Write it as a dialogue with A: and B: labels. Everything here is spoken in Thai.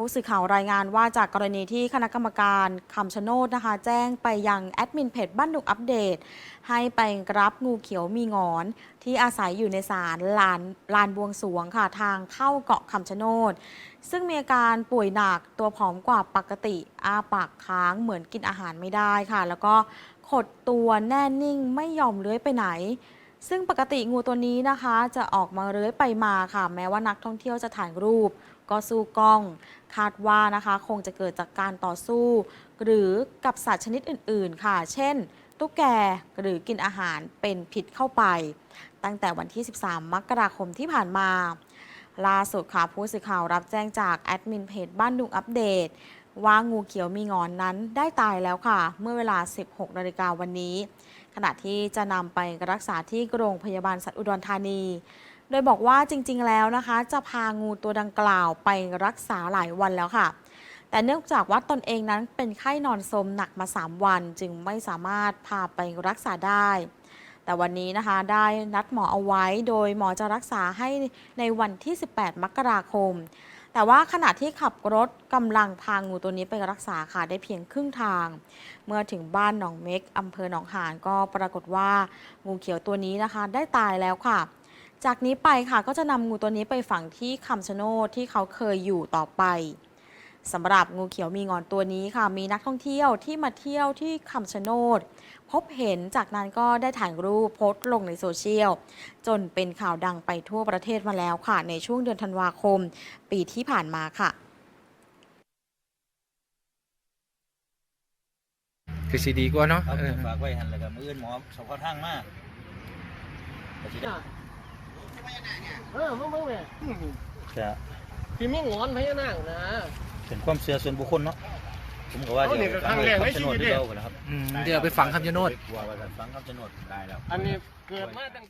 A: ผู้สื่อข่าวรายงานว่าจากกรณีที่คณะกรรมการคำชะโนดนะคะ แจ้งไปยังแอดมินเพจบ้านดุงอัปเดต ให้ไปรับงูเขียวมีงอน ที่อาศัยอยู่ในศาลลานลานบวงสรวงค่ะทางเข้าเกาะคำชะโนด ซึ่งมีอาการป่วยหนักตัวผอมกว่าปกติอ้าปากค้างเหมือนกินอาหารไม่ได้ค่ะ แล้วก็ขดตัวแน่นิ่งไม่ยอมเลื้อยไปไหนซึ่งปกติงูตัวนี้นะคะ จะออกมาเลื้อยไปมาค่ะ แม้ว่านักท่องเที่ยวจะถ่ายรูป ก็สู้กล้อง คาดว่านะคะคงจะเกิดจากการต่อสู้ หรือกับสัตว์ชนิดอื่น ๆ ค่ะ เช่น ตุ๊กแกหรือกินอาหารเป็นพิษเข้าไป ตั้งแต่วันที่ 13 มกราคมที่ผ่านมา ล่าสุดค่ะผู้สื่อข่าวรับแจ้งจากแอดมินเพจบ้านดุงอัปเดตว่างูเขียวมีงอนนั้นได้ตายแล้วค่ะ เมื่อเวลา 16 นาฬิกาวันนี้ ขณะที่จะนำไปรักษาที่โรงพยาบาลสัตว์อุดรธานี โดยบอกว่าจริงๆแล้วนะคะ จะพางูตัวดังกล่าวไปรักษาหลายวันแล้วค่ะ แต่เนื่องจากว่าตนเองนั้นเป็นไข้นอนสมหนักมา 3 วัน จึงไม่สามารถพาไปรักษาได้ แต่วันนี้นะคะได้นัดหมอเอาไว้ โดยหมอจะรักษาให้ในวันที่ 18 มกราคม แต่ว่าขณะที่ขับรถกำลังพางูตัวนี้ไปรักษาค่ะได้เพียงครึ่งทาง เมื่อถึงบ้านหนองเม็กอำเภอหนองหานก็ปรากฏว่างูเขียวตัวนี้นะคะ ได้ตายแล้วค่ะ จากนี้ไปค่ะก็จะนำงูตัวนี้ไปฝังที่คำชะโนดที่เขาเคยอยู่ต่อไปสำหรับงูเขียวมีงอนตัวนี้ค่ะ มีนักท่องเที่ยวที่มาเที่ยวที่คำชะโนด พบเห็นจากนั้นก็ได้ถ่ายรูปโพสต์ลงในโซเชียล จนเป็นข่าวดังไปทั่วประเทศมาแล้วค่ะ ในช่วงเดือนธันวาคม ปีที่ผ่านมาค่ะ
B: คือสีดีกว่าเนาะ
C: ครับ
B: เออ
C: ฝากไว้หันแล้วก็มืออื่นหมอสพทางมาก็สิได้
D: เออมึงมึงเนี่ย
C: จะ
D: พี่มึงงอนพญานาคนะ
C: เป็นความเชื่อส่วนบุคคลเนาะผมก็ว่า
D: เอานี่ก็ครั้งแรกในชีวิตดิ
C: เดียวกันนะครับ
B: อืมเดี๋ยวไปฝังคำชะโนด
C: ว่าว่าจะฟังคำชะโนดได้แล้ว
D: อันนี้เกิดมาตั้ง